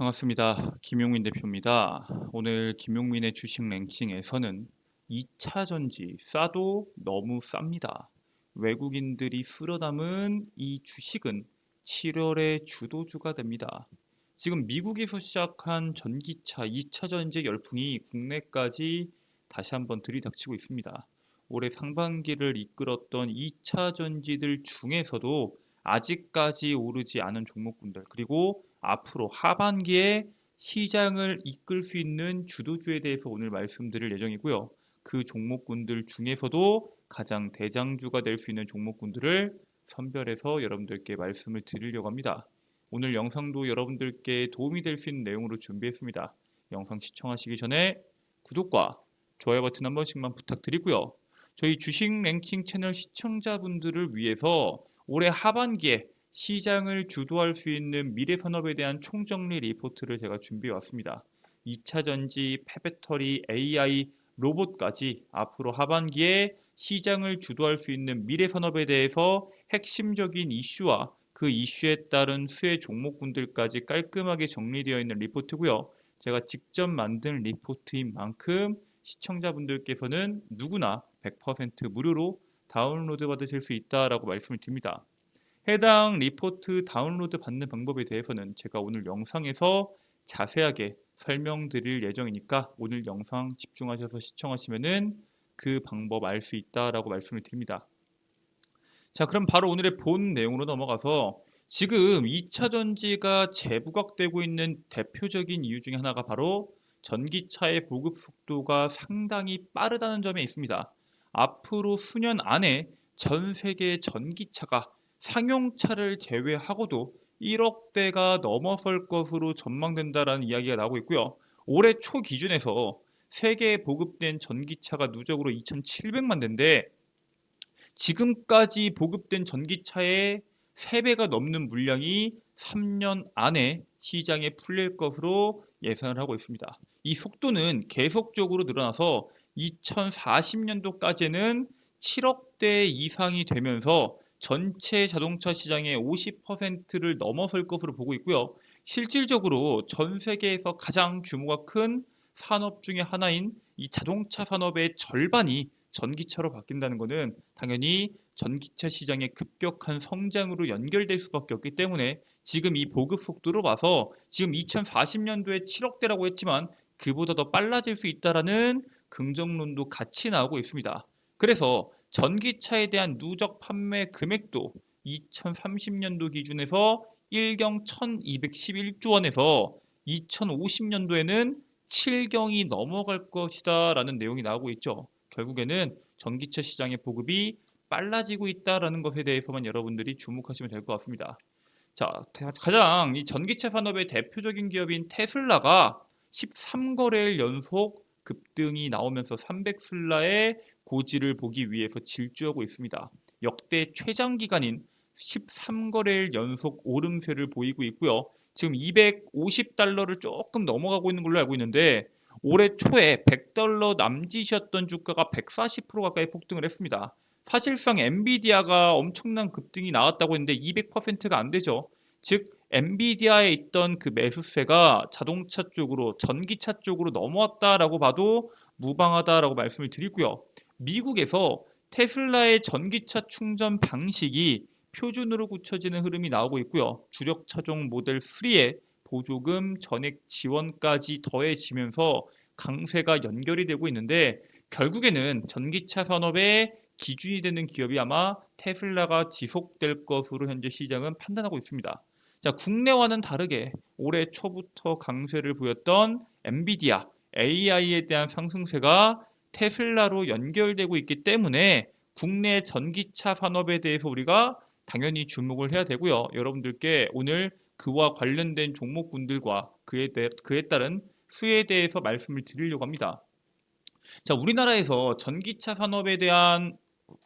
반갑습니다. 김용민 대표입니다. 오늘 김용민의 주식 랭킹에서는 2차 전지 싸도 너무 쌉니다. 외국인들이 쓸어 담은 이 주식은 7월의 주도주가 됩니다. 지금 미국에서 시작한 전기차 2차 전지 열풍이 국내까지 다시 한번 들이닥치고 있습니다. 올해 상반기를 이끌었던 2차 전지들 중에서도 아직까지 오르지 않은 종목군들 그리고 앞으로 하반기에 시장을 이끌 수 있는 주도주에 대해서 오늘 말씀드릴 예정이고요. 그 종목군들 중에서도 가장 대장주가 될 수 있는 종목군들을 선별해서 여러분들께 말씀을 드리려고 합니다. 오늘 영상도 여러분들께 도움이 될 수 있는 내용으로 준비했습니다. 영상 시청하시기 전에 구독과 좋아요 버튼 한 번씩만 부탁드리고요. 저희 주식 랭킹 채널 시청자분들을 위해서 올해 하반기에 시장을 주도할 수 있는 미래 산업에 대한 총정리 리포트를 제가 준비해 왔습니다. 2차 전지, 폐배터리, AI, 로봇까지 앞으로 하반기에 시장을 주도할 수 있는 미래 산업에 대해서 핵심적인 이슈와 그 이슈에 따른 수혜 종목군들까지 깔끔하게 정리되어 있는 리포트고요. 제가 직접 만든 리포트인 만큼 시청자분들께서는 누구나 100% 무료로 다운로드 받으실 수 있다라고 말씀을 드립니다. 해당 리포트 다운로드 받는 방법에 대해서는 제가 오늘 영상에서 자세하게 설명드릴 예정이니까 오늘 영상 집중하셔서 시청하시면은 그 방법 알 수 있다라고 말씀을 드립니다. 자, 그럼 바로 오늘의 본 내용으로 넘어가서 지금 2차 전지가 재부각되고 있는 대표적인 이유 중에 하나가 바로 전기차의 보급 속도가 상당히 빠르다는 점에 있습니다. 앞으로 수년 안에 전 세계 전기차가 상용차를 제외하고도 1억 대가 넘어설 것으로 전망된다라는 이야기가 나오고 있고요. 올해 초 기준에서 세계에 보급된 전기차가 누적으로 2,700만 대인데 지금까지 보급된 전기차의 3배가 넘는 물량이 3년 안에 시장에 풀릴 것으로 예상을 하고 있습니다. 이 속도는 계속적으로 늘어나서 2040년도까지는 7억 대 이상이 되면서 전체 자동차 시장의 50%를 넘어설 것으로 보고 있고요. 실질적으로 전 세계에서 가장 규모가 큰 산업 중의 하나인 이 자동차 산업의 절반이 전기차로 바뀐다는 것은 당연히 전기차 시장의 급격한 성장으로 연결될 수밖에 없기 때문에 지금 이 보급 속도로 봐서 지금 2040년도에 7억대라고 했지만 그보다 더 빨라질 수 있다라는 긍정론도 같이 나오고 있습니다. 그래서 전기차에 대한 누적 판매 금액도 2030년도 기준에서 1경 1211조 원에서 2050년도에는 7경이 넘어갈 것이다 라는 내용이 나오고 있죠. 결국에는 전기차 시장의 보급이 빨라지고 있다라는 것에 대해서만 여러분들이 주목하시면 될 것 같습니다. 자, 가장 이 전기차 산업의 대표적인 기업인 테슬라가 13거래일 연속 급등이 나오면서 300슬라의 고지를 보기 위해서 질주하고 있습니다. 역대 최장 기간인 13거래일 연속 오름세를 보이고 있고요. 지금 250달러를 조금 넘어가고 있는 걸로 알고 있는데 올해 초에 100달러 남짓이었던 주가가 140% 가까이 폭등을 했습니다. 사실상 엔비디아가 엄청난 급등이 나왔다고 했는데 200%가 안 되죠. 즉 엔비디아에 있던 그 매수세가 자동차 쪽으로 전기차 쪽으로 넘어왔다라고 봐도 무방하다라고 말씀을 드리고요. 미국에서 테슬라의 전기차 충전 방식이 표준으로 굳혀지는 흐름이 나오고 있고요. 주력 차종 모델 3에 보조금 전액 지원까지 더해지면서 강세가 연결이 되고 있는데 결국에는 전기차 산업의 기준이 되는 기업이 아마 테슬라가 지속될 것으로 현재 시장은 판단하고 있습니다. 자, 국내와는 다르게 올해 초부터 강세를 보였던 엔비디아, AI에 대한 상승세가 테슬라로 연결되고 있기 때문에 국내 전기차 산업에 대해서 우리가 당연히 주목을 해야 되고요. 여러분들께 오늘 그와 관련된 종목군들과 그에, 대, 그에 따른 수에 대해서 말씀을 드리려고 합니다. 자, 우리나라에서 전기차 산업에 대한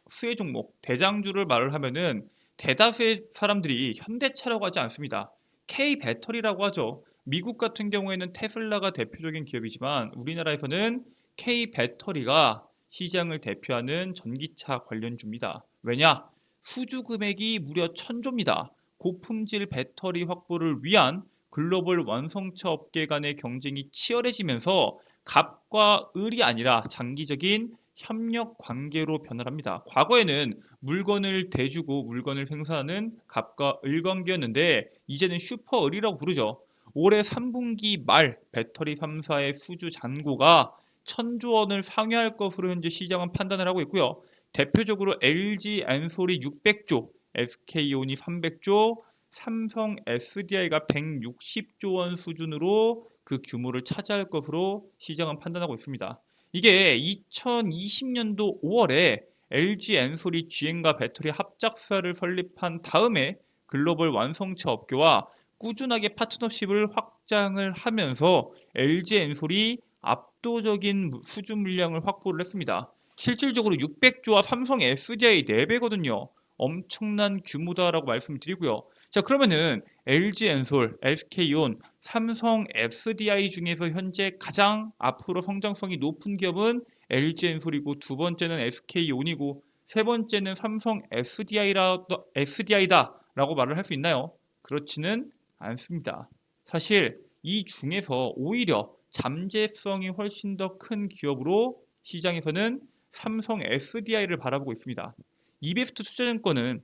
수혜 종목, 대장주를 말을 하면은 대다수의 사람들이 현대차라고 하지 않습니다. K 배터리라고 하죠. 미국 같은 경우에는 테슬라가 대표적인 기업이지만 우리나라에서는 K 배터리가 시장을 대표하는 전기차 관련주입니다. 왜냐? 수주 금액이 무려 천조입니다. 고품질 배터리 확보를 위한 글로벌 완성차 업계 간의 경쟁이 치열해지면서 갑과 을이 아니라 장기적인 협력 관계로 변화합니다. 과거에는 물건을 대주고 물건을 생산하는 갑과 을 관계였는데 이제는 슈퍼 을이라고 부르죠. 올해 3분기 말 배터리 3사의 수주 잔고가 천조 원을 상회할 것으로 현재 시장은 판단을 하고 있고요. 대표적으로 LG 엔솔이 600조, SK온이 300조, 삼성 SDI가 160조 원 수준으로 그 규모를 차지할 것으로 시장은 판단하고 있습니다. 이게 2020년도 5월에 LG 엔솔이 GM과 배터리 합작사를 설립한 다음에 글로벌 완성차 업계와 꾸준하게 파트너십을 확장을 하면서 LG 엔솔이 압도적인 수주 물량을 확보를 했습니다. 실질적으로 600조와 삼성 SDI 4배거든요. 엄청난 규모다라고 말씀을 드리고요. 자 그러면은 LG 엔솔, SK온, 삼성 SDI 중에서 현재 가장 앞으로 성장성이 높은 기업은 LG 엔솔이고 두 번째는 SK온이고 세 번째는 삼성 SDI라, SDI다라고 말을 할 수 있나요? 그렇지는 않습니다. 사실 이 중에서 오히려 잠재성이 훨씬 더 큰 기업으로 시장에서는 삼성 SDI를 바라보고 있습니다. 이베스트 투자증권은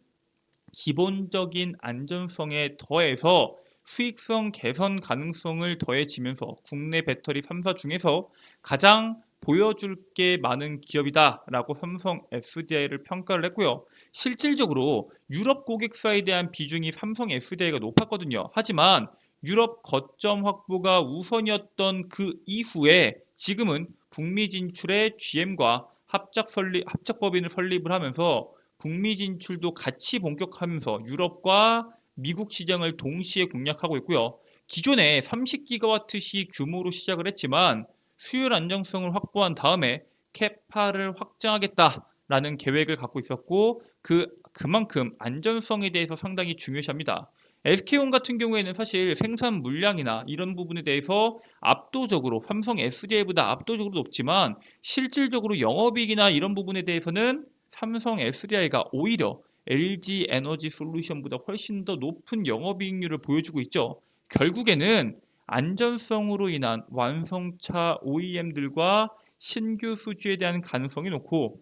기본적인 안전성에 더해서 수익성 개선 가능성을 더해지면서 국내 배터리 3사 중에서 가장 보여줄 게 많은 기업이다라고 삼성 SDI를 평가를 했고요. 실질적으로 유럽 고객사에 대한 비중이 삼성 SDI가 높았거든요. 하지만 유럽 거점 확보가 우선이었던 그 이후에 지금은 북미 진출에 GM과 합작 설립, 합작법인을 설립을 하면서 북미 진출도 같이 본격하면서 유럽과 미국 시장을 동시에 공략하고 있고요. 기존에 30기가와트시 규모로 시작을 했지만 수율 안정성을 확보한 다음에 캐파를 확장하겠다라는 계획을 갖고 있었고 그 그만큼 안전성에 대해서 상당히 중요시합니다. SK온 같은 경우에는 사실 생산 물량이나 이런 부분에 대해서 압도적으로 삼성 SDI보다 압도적으로 높지만 실질적으로 영업이익이나 이런 부분에 대해서는 삼성 SDI가 오히려 LG 에너지 솔루션보다 훨씬 더 높은 영업이익률을 보여주고 있죠. 결국에는 안전성으로 인한 완성차 OEM들과 신규 수주에 대한 가능성이 높고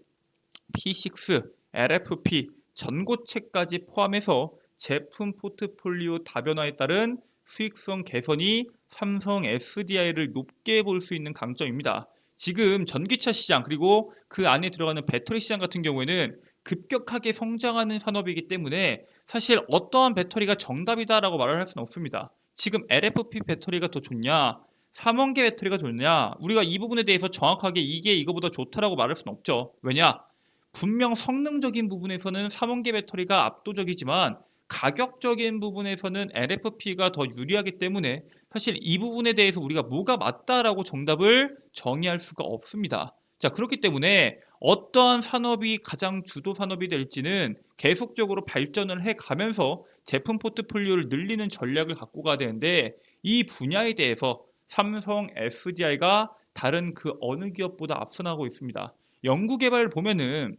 P6, LFP, 전고체까지 포함해서 제품 포트폴리오 다변화에 따른 수익성 개선이 삼성 SDI를 높게 볼 수 있는 강점입니다. 지금 전기차 시장 그리고 그 안에 들어가는 배터리 시장 같은 경우에는 급격하게 성장하는 산업이기 때문에 사실 어떠한 배터리가 정답이다라고 말을 할 수는 없습니다. 지금 LFP 배터리가 더 좋냐, 삼원계 배터리가 좋냐, 우리가 이 부분에 대해서 정확하게 이게 이거보다 좋다라고 말할 수는 없죠. 왜냐? 분명 성능적인 부분에서는 삼원계 배터리가 압도적이지만 가격적인 부분에서는 LFP가 더 유리하기 때문에 사실 이 부분에 대해서 우리가 뭐가 맞다라고 정답을 정의할 수가 없습니다. 자, 그렇기 때문에 어떠한 산업이 가장 주도 산업이 될지는 계속적으로 발전을 해 가면서 제품 포트폴리오를 늘리는 전략을 갖고 가야 되는데 이 분야에 대해서 삼성 SDI가 다른 그 어느 기업보다 앞서나고 있습니다. 연구개발 보면은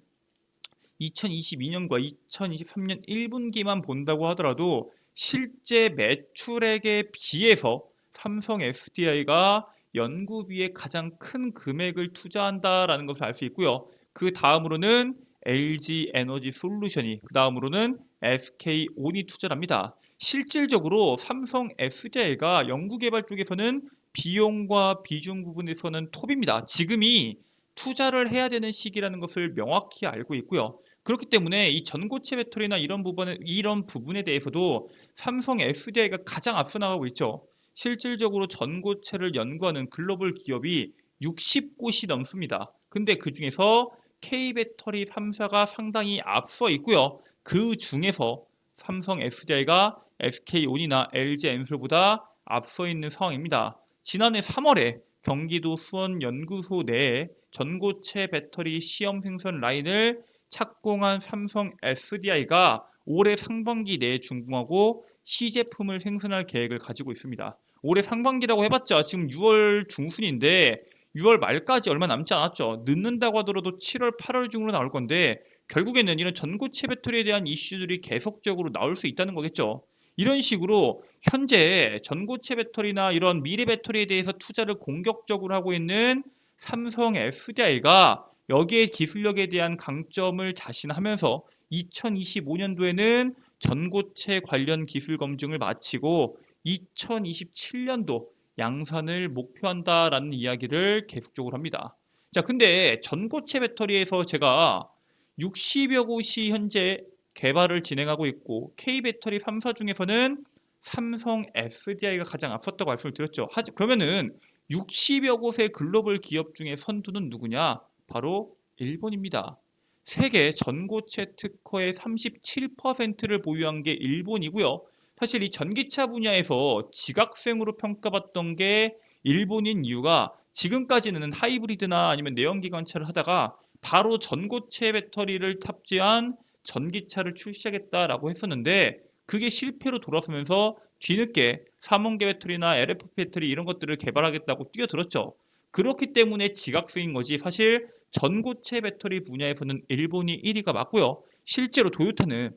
2022년과 2023년 1분기만 본다고 하더라도 실제 매출액에 비해서 삼성 SDI가 연구비에 가장 큰 금액을 투자한다라는 것을 알 수 있고요. 그 다음으로는 LG 에너지 솔루션이, 그 다음으로는 SK 온이 투자를 합니다. 실질적으로 삼성 SDI가 연구개발 쪽에서는 비용과 비중 부분에서는 톱입니다. 지금이 투자를 해야 되는 시기라는 것을 명확히 알고 있고요. 그렇기 때문에 이 전고체 배터리나 이런 부분에 이런 부분에 대해서도 삼성 SDI가 가장 앞서 나가고 있죠. 실질적으로 전고체를 연구하는 글로벌 기업이 60곳이 넘습니다. 근데 그 중에서 K배터리 3사가 상당히 앞서 있고요. 그 중에서 삼성 SDI가 SK온이나 LG 엔솔보다 앞서 있는 상황입니다. 지난해 3월에 경기도 수원 연구소 내에 전고체 배터리 시험 생산 라인을 착공한 삼성 SDI가 올해 상반기 내에 준공하고 시제품을 생산할 계획을 가지고 있습니다. 올해 상반기라고 해봤자 지금 6월 중순인데 6월 말까지 얼마 남지 않았죠. 늦는다고 하더라도 7월, 8월 중으로 나올 건데 결국에는 이런 전고체 배터리에 대한 이슈들이 계속적으로 나올 수 있다는 거겠죠. 이런 식으로 현재 전고체 배터리나 이런 미래 배터리에 대해서 투자를 공격적으로 하고 있는 삼성 SDI가 여기에 기술력에 대한 강점을 자신하면서 2025년도에는 전고체 관련 기술 검증을 마치고 2027년도 양산을 목표한다라는 이야기를 계속적으로 합니다. 자, 근데 전고체 배터리에서 제가 60여 곳이 현재 개발을 진행하고 있고 K 배터리 3사 중에서는 삼성 SDI가 가장 앞섰다고 말씀을 드렸죠. 하지 그러면은 60여 곳의 글로벌 기업 중에 선두는 누구냐? 바로 일본입니다. 세계 전고체 특허의 37%를 보유한 게 일본이고요. 사실 이 전기차 분야에서 지각생으로 평가받던 게 일본인 이유가 지금까지는 하이브리드나 아니면 내연기관차를 하다가 바로 전고체 배터리를 탑재한 전기차를 출시하겠다라고 했었는데 그게 실패로 돌아서면서 뒤늦게 삼원계 배터리나 LF 배터리 이런 것들을 개발하겠다고 뛰어들었죠. 그렇기 때문에 지각수인 거지 사실 전고체 배터리 분야에서는 일본이 1위가 맞고요. 실제로 도요타는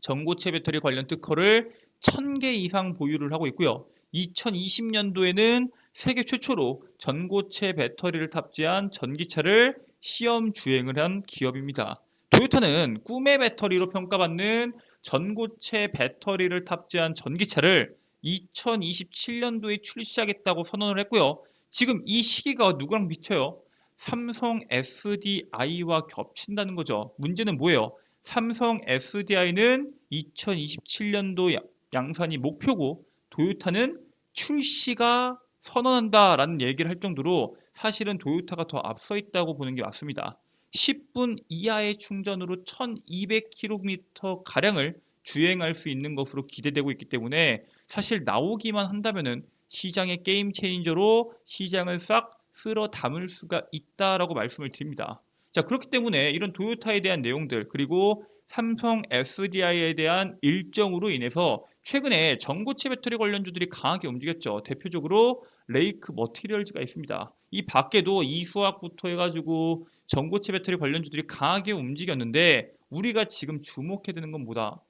전고체 배터리 관련 특허를 1000개 이상 보유를 하고 있고요. 2020년도에는 세계 최초로 전고체 배터리를 탑재한 전기차를 시험 주행을 한 기업입니다. 도요타는 꿈의 배터리로 평가받는 전고체 배터리를 탑재한 전기차를 2027년도에 출시하겠다고 선언을 했고요. 지금 이 시기가 누구랑 비춰요? 삼성 SDI와 겹친다는 거죠. 문제는 뭐예요? 삼성 SDI는 2027년도 양산이 목표고 도요타는 출시가 선언한다라는 얘기를 할 정도로 사실은 도요타가 더 앞서 있다고 보는 게 맞습니다. 10분 이하의 충전으로 1200km 가량을 주행할 수 있는 것으로 기대되고 있기 때문에 사실 나오기만 한다면은 시장의 게임 체인저로 시장을 싹 쓸어 담을 수가 있다라고 말씀을 드립니다. 자, 그렇기 때문에 이런 도요타에 대한 내용들 그리고 삼성 SDI에 대한 일정으로 인해서 최근에 전고체 배터리 관련주들이 강하게 움직였죠. 대표적으로 레이크 머티리얼즈가 있습니다. 이 밖에도 이수학부터 해가지고 전고체 배터리 관련주들이 강하게 움직였는데 우리가 지금 주목해야 되는 건 뭐다?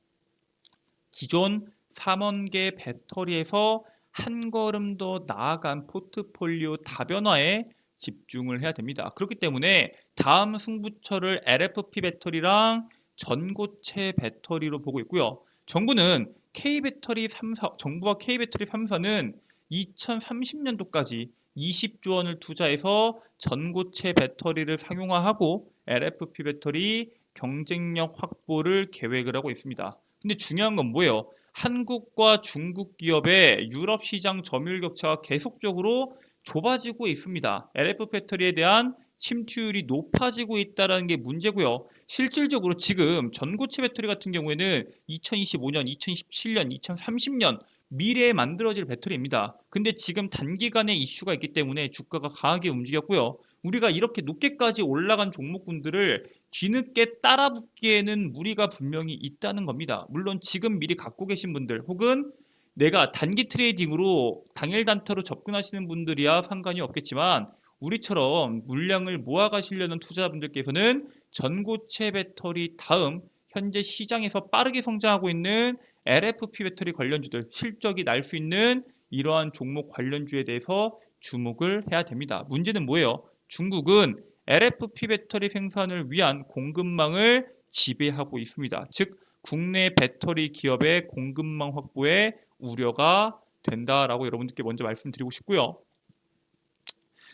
기존 3원계 배터리에서 한 걸음 더 나아간 포트폴리오 다변화에 집중을 해야 됩니다. 그렇기 때문에 다음 승부처를 LFP 배터리랑 전고체 배터리로 보고 있고요. 정부는 K배터리 3사, 정부와 K배터리 3사는 2030년도까지 20조 원을 투자해서 전고체 배터리를 상용화하고 LFP 배터리 경쟁력 확보를 계획을 하고 있습니다. 근데 중요한 건 뭐예요? 한국과 중국 기업의 유럽 시장 점유율 격차가 계속적으로 좁아지고 있습니다. LF 배터리에 대한 침투율이 높아지고 있다는 게 문제고요. 실질적으로 지금 전고체 배터리 같은 경우에는 2025년, 2027년, 2030년 미래에 만들어질 배터리입니다. 근데 지금 단기간에 이슈가 있기 때문에 주가가 강하게 움직였고요. 우리가 이렇게 높게까지 올라간 종목군들을 뒤늦게 따라붙기에는 무리가 분명히 있다는 겁니다. 물론 지금 미리 갖고 계신 분들 혹은 내가 단기 트레이딩으로 당일 단타로 접근하시는 분들이야 상관이 없겠지만 우리처럼 물량을 모아가시려는 투자자분들께서는 전고체 배터리 다음 현재 시장에서 빠르게 성장하고 있는 LFP 배터리 관련주들 실적이 날 수 있는 이러한 종목 관련주에 대해서 주목을 해야 됩니다. 문제는 뭐예요? 중국은 LFP 배터리 생산을 위한 공급망을 지배하고 있습니다. 즉 국내 배터리 기업의 공급망 확보에 우려가 된다라고 여러분들께 먼저 말씀드리고 싶고요.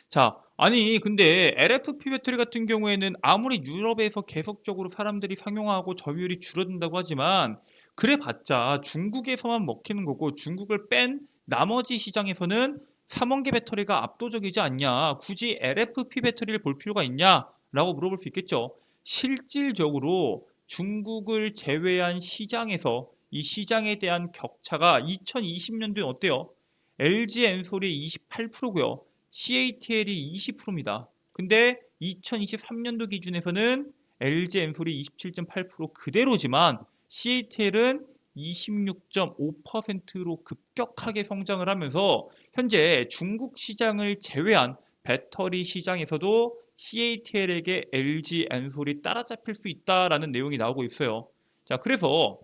자, 아니 근데 LFP 배터리 같은 경우에는 아무리 유럽에서 계속적으로 사람들이 상용화하고 점유율이 줄어든다고 하지만 그래봤자 중국에서만 먹히는 거고 중국을 뺀 나머지 시장에서는 3원계 배터리가 압도적이지 않냐 굳이 LFP 배터리를 볼 필요가 있냐 라고 물어볼 수 있겠죠 실질적으로 중국을 제외한 시장에서 이 시장에 대한 격차가 2020년도에 어때요? LG 엔솔이 28%고요 CATL이 20%입니다. 근데 2023년도 기준에서는 LG 엔솔이 27.8% 그대로지만 CATL은 26.5%로 급 격하게 성장을 하면서 현재 중국 시장을 제외한 배터리 시장에서도 CATL에게 LG 엔솔이 따라잡힐 수 있다라는 내용이 나오고 있어요. 자, 그래서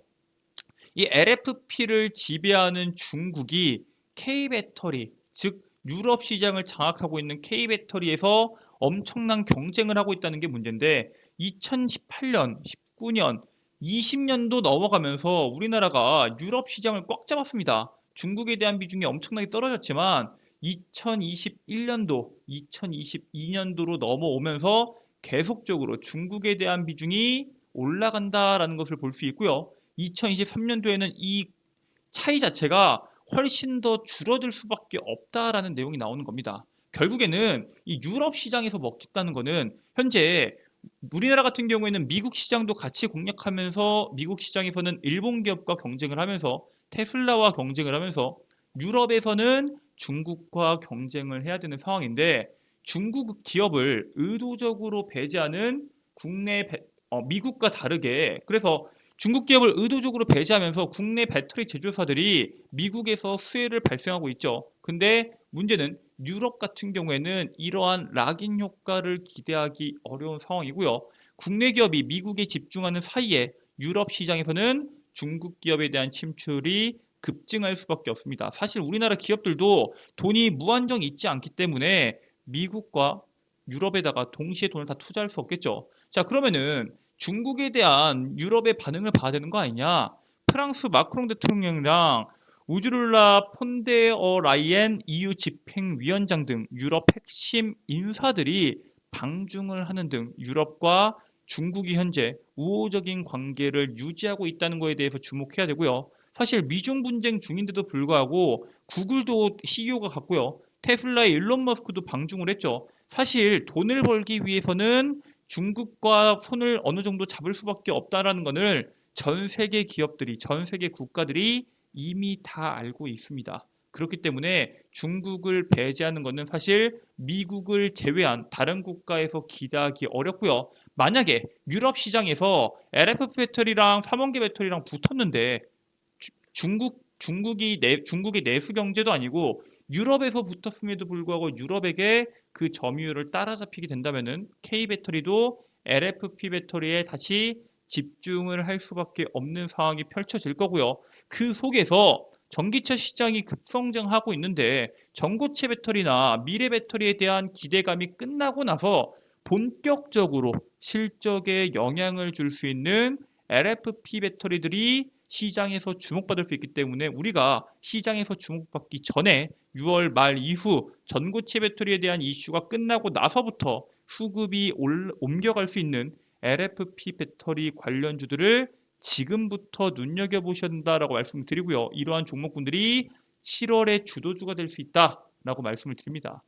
이 LFP를 지배하는 중국이 K-배터리, 즉 유럽 시장을 장악하고 있는 K-배터리에서 엄청난 경쟁을 하고 있다는 게 문제인데 2018년, 19년, 20년도 넘어가면서 우리나라가 유럽 시장을 꽉 잡았습니다. 중국에 대한 비중이 엄청나게 떨어졌지만 2021년도, 2022년도로 넘어오면서 계속적으로 중국에 대한 비중이 올라간다라는 것을 볼 수 있고요. 2023년도에는 이 차이 자체가 훨씬 더 줄어들 수밖에 없다라는 내용이 나오는 겁니다. 결국에는 이 유럽 시장에서 먹겠다는 거는 현재 우리나라 같은 경우에는 미국 시장도 같이 공략하면서 미국 시장에서는 일본 기업과 경쟁을 하면서 테슬라와 경쟁을 하면서 유럽에서는 중국과 경쟁을 해야 되는 상황인데 중국 기업을 의도적으로 배제하는 국내 배- 어, 미국과 다르게 그래서 중국 기업을 의도적으로 배제하면서 국내 배터리 제조사들이 미국에서 수혜를 발생하고 있죠. 근데 문제는 유럽 같은 경우에는 이러한 락인 효과를 기대하기 어려운 상황이고요. 국내 기업이 미국에 집중하는 사이에 유럽 시장에서는 중국 기업에 대한 침출이 급증할 수밖에 없습니다. 사실 우리나라 기업들도 돈이 무한정 있지 않기 때문에 미국과 유럽에다가 동시에 돈을 다 투자할 수 없겠죠. 자, 그러면은 중국에 대한 유럽의 반응을 봐야 되는 거 아니냐? 프랑스 마크롱 대통령이랑 우주룰라 폰데어 라이엔 EU 집행위원장 등 유럽 핵심 인사들이 방중을 하는 등 유럽과 중국이 현재 우호적인 관계를 유지하고 있다는 것에 대해서 주목해야 되고요. 사실 미중 분쟁 중인데도 불구하고 구글도 CEO가 갔고요. 테슬라의 일론 머스크도 방중을 했죠. 사실 돈을 벌기 위해서는 중국과 손을 어느 정도 잡을 수밖에 없다라는 것을 전 세계 기업들이, 전 세계 국가들이 이미 다 알고 있습니다. 그렇기 때문에 중국을 배제하는 것은 사실 미국을 제외한 다른 국가에서 기대하기 어렵고요. 만약에 유럽 시장에서 LFP 배터리랑 삼원계 배터리랑 붙었는데 주- 중국 중국이 내 중국의 내수 경제도 아니고 유럽에서 붙었음에도 불구하고 유럽에게 그 점유율을 따라잡히게 된다면은 K 배터리도 LFP 배터리에 다시 집중을 할 수밖에 없는 상황이 펼쳐질 거고요. 그 속에서 전기차 시장이 급성장하고 있는데 전고체 배터리나 미래 배터리에 대한 기대감이 끝나고 나서 본격적으로 실적에 영향을 줄 수 있는 LFP 배터리들이 시장에서 주목받을 수 있기 때문에 우리가 시장에서 주목받기 전에 6월 말 이후 전고체 배터리에 대한 이슈가 끝나고 나서부터 수급이 올- 옮겨갈 수 있는 LFP 배터리 관련주들을 지금부터 눈여겨보셔야 된다라고 말씀을 드리고요. 이러한 종목군들이 7월에 주도주가 될 수 있다라고 말씀을 드립니다.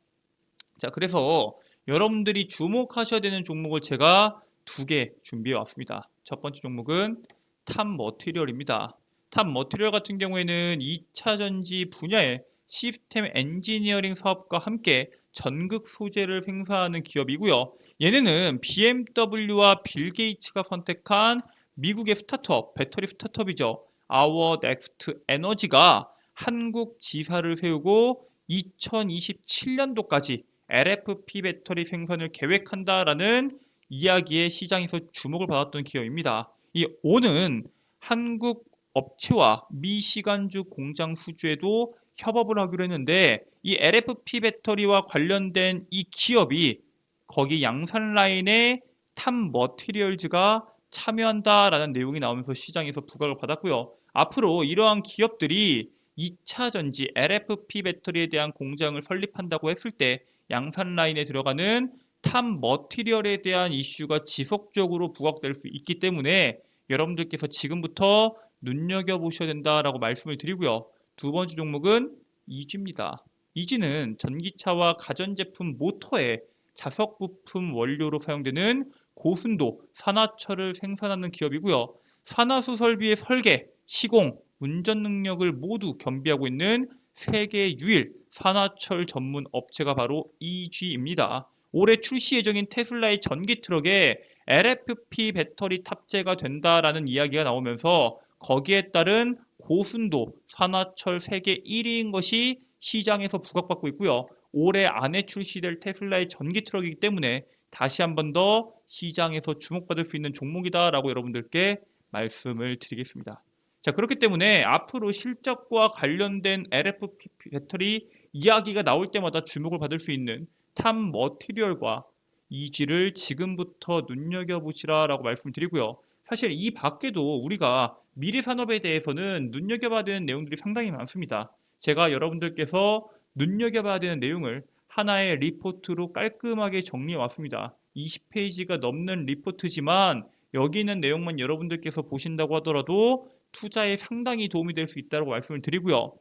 자, 그래서 여러분들이 주목하셔야 되는 종목을 제가 두 개 준비해 왔습니다. 첫 번째 종목은 탑 머티리얼입니다. 탑 머티리얼 같은 경우에는 2차 전지 분야의 시스템 엔지니어링 사업과 함께 전극 소재를 생산하는 기업이고요. 얘네는 BMW와 빌 게이츠가 선택한 미국의 스타트업, 배터리 스타트업이죠. 아워 넥스트 에너지가 한국 지사를 세우고 2027년도까지 LFP 배터리 생산을 계획한다라는 이야기에 시장에서 주목을 받았던 기업입니다. 이 오는 한국 업체와 미 시간주 공장 수주에도 협업을 하기로 했는데 이 LFP 배터리와 관련된 이 기업이 거기 양산 라인에 탑 머티리얼즈가 참여한다라는 내용이 나오면서 시장에서 부각을 받았고요. 앞으로 이러한 기업들이 2차 전지 LFP 배터리에 대한 공장을 설립한다고 했을 때 양산 라인에 들어가는 탑 머티리얼에 대한 이슈가 지속적으로 부각될 수 있기 때문에 여러분들께서 지금부터 눈여겨보셔야 된다라고 말씀을 드리고요. 두 번째 종목은 이지입니다. 이지는 전기차와 가전제품 모터에 자석 부품 원료로 사용되는 고순도 산화철을 생산하는 기업이고요. 산화수 설비의 설계, 시공, 운전 능력을 모두 겸비하고 있는 세계 유일 산화철 전문 업체가 바로 EG입니다. 올해 출시 예정인 테슬라의 전기 트럭에 LFP 배터리 탑재가 된다라는 이야기가 나오면서 거기에 따른 고순도 산화철 세계 1위인 것이 시장에서 부각받고 있고요. 올해 안에 출시될 테슬라의 전기 트럭이기 때문에 다시 한 번 더 시장에서 주목받을 수 있는 종목이다라고 여러분들께 말씀을 드리겠습니다. 자, 그렇기 때문에 앞으로 실적과 관련된 LFP 배터리 이야기가 나올 때마다 주목을 받을 수 있는 탑 머티리얼과 이지를 지금부터 눈여겨보시라라고 말씀드리고요. 사실 이 밖에도 우리가 미래 산업에 대해서는 눈여겨봐야 되는 내용들이 상당히 많습니다. 제가 여러분들께서 눈여겨봐야 되는 내용을 하나의 리포트로 깔끔하게 정리해 왔습니다. 20페이지가 넘는 리포트지만 여기 있는 내용만 여러분들께서 보신다고 하더라도 투자에 상당히 도움이 될 수 있다고 말씀을 드리고요.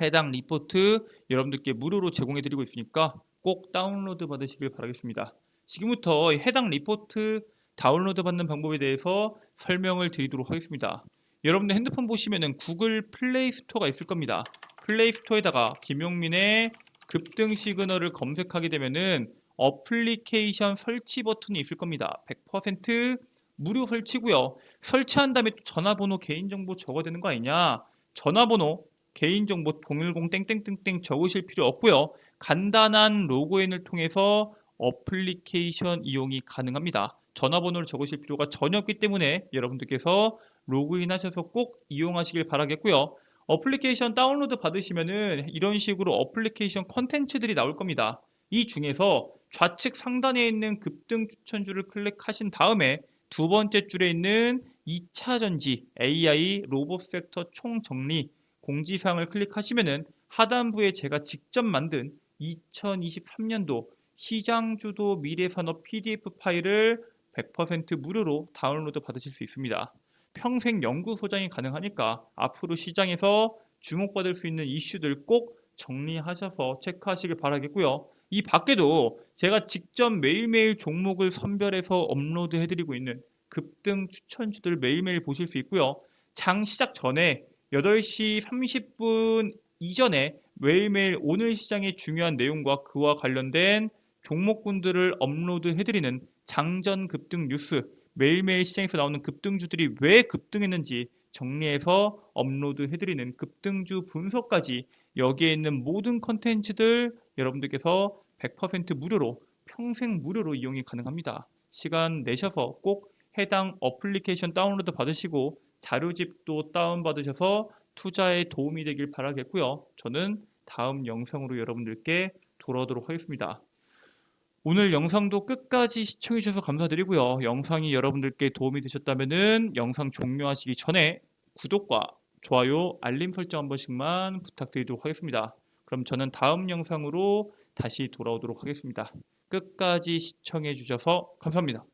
해당 리포트 여러분들께 무료로 제공해 드리고 있으니까 꼭 다운로드 받으시길 바라겠습니다. 지금부터 해당 리포트 다운로드 받는 방법에 대해서 설명을 드리도록 하겠습니다. 여러분들 핸드폰 보시면은 구글 플레이 스토어가 있을 겁니다. 플레이 스토어에다가 김용민의 급등 시그널을 검색하게 되면은 어플리케이션 설치 버튼이 있을 겁니다. 100% 무료 설치고요. 설치한 다음에 또 전화번호 개인정보 적어야 되는 거 아니냐? 전화번호 개인정보 010 땡땡땡땡 적으실 필요 없고요. 간단한 로그인을 통해서 어플리케이션 이용이 가능합니다. 전화번호를 적으실 필요가 전혀 없기 때문에 여러분들께서 로그인 하셔서 꼭 이용하시길 바라겠고요. 어플리케이션 다운로드 받으시면은 이런 식으로 어플리케이션 컨텐츠들이 나올 겁니다. 이 중에서 좌측 상단에 있는 급등 추천주를 클릭하신 다음에 두 번째 줄에 있는 2차 전지 AI 로봇 섹터 총정리 공지사항을 클릭하시면은 하단부에 제가 직접 만든 2023년도 시장 주도 미래 산업 PDF 파일을 100% 무료로 다운로드 받으실 수 있습니다. 평생 연구 소장이 가능하니까 앞으로 시장에서 주목받을 수 있는 이슈들 꼭 정리하셔서 체크하시길 바라겠고요. 이 밖에도 제가 직접 매일매일 종목을 선별해서 업로드 해드리고 있는 급등 추천주들 매일매일 보실 수 있고요. 장 시작 전에 8시 30분 이전에 매일매일 오늘 시장의 중요한 내용과 그와 관련된 종목군들을 업로드 해드리는 장전 급등 뉴스 매일매일 시장에서 나오는 급등주들이 왜 급등했는지 정리해서 업로드 해드리는 급등주 분석까지 여기에 있는 모든 컨텐츠들 여러분들께서 100% 무료로 평생 무료로 이용이 가능합니다. 시간 내셔서 꼭 해당 어플리케이션 다운로드 받으시고 자료집도 다운받으셔서 투자에 도움이 되길 바라겠고요. 저는 다음 영상으로 여러분들께 돌아오도록 하겠습니다. 오늘 영상도 끝까지 시청해 주셔서 감사드리고요. 영상이 여러분들께 도움이 되셨다면 영상 종료하시기 전에 구독과 좋아요, 알림 설정 한 번씩만 부탁드리도록 하겠습니다. 그럼 저는 다음 영상으로 다시 돌아오도록 하겠습니다. 끝까지 시청해 주셔서 감사합니다.